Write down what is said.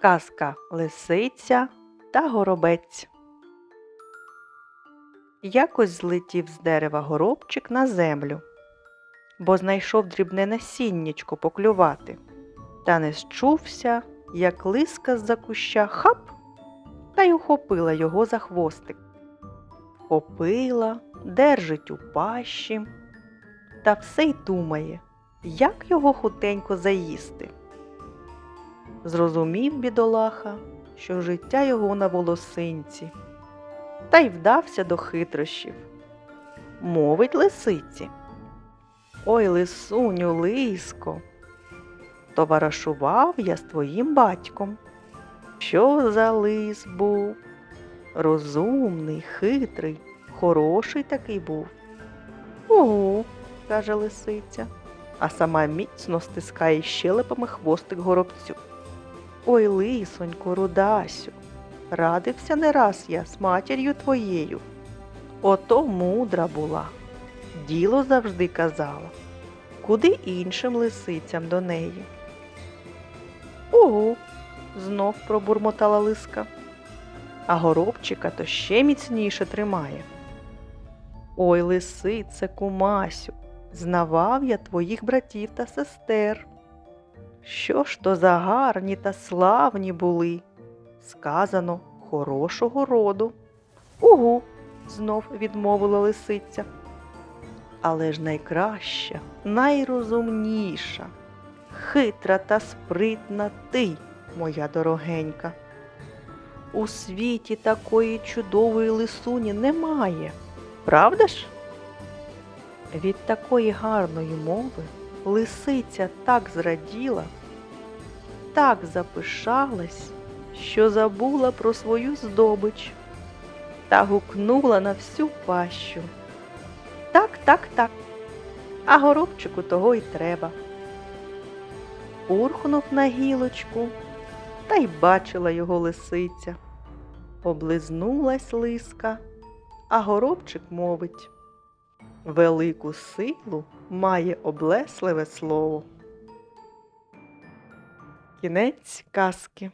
Казка Лисиця та Горобець. Якось злетів з дерева горобчик на землю, бо знайшов дрібне насіннячко поклювати, та не счувся, як лиска з-за куща хап та й ухопила його за хвостик. Хопила, держить у пащі, та все й думає, як його хутенько заїсти. Зрозумів бідолаха, що життя його на волосинці, та й вдався до хитрощів. Мовить лисиці. Ой, лисуню, лиско, товаришував я з твоїм батьком. Що за лис був? Розумний, хитрий, хороший такий був. Ого, каже лисиця, а сама міцно стискає щелепами хвостик горобцю. Ой, лисонько, рудасю, радився не раз я з матір'ю твоєю. Ото мудра була, діло завжди казала, куди іншим лисицям до неї. Ого, знов пробурмотала лиска, а горобчика то ще міцніше тримає. Ой, лисице, кумасю, знавав я твоїх братів та сестер. Що ж то за гарні та славні були, сказано хорошого роду. Угу, знов відмовила лисиця. Але ж найкраща, найрозумніша, хитра та спритна ти, моя дорогенька. У світі такої чудової лисуні немає, правда ж? Від такої гарної мови лисиця так зраділа, так запишалась, що забула про свою здобич та гукнула на всю пащу. Так, так, так, а горобчику того й треба. Урхнув на гілочку, та й бачила його лисиця. Облизнулась лиска, а горобчик мовить. Велику силу має облесливе слово. Кінець казки.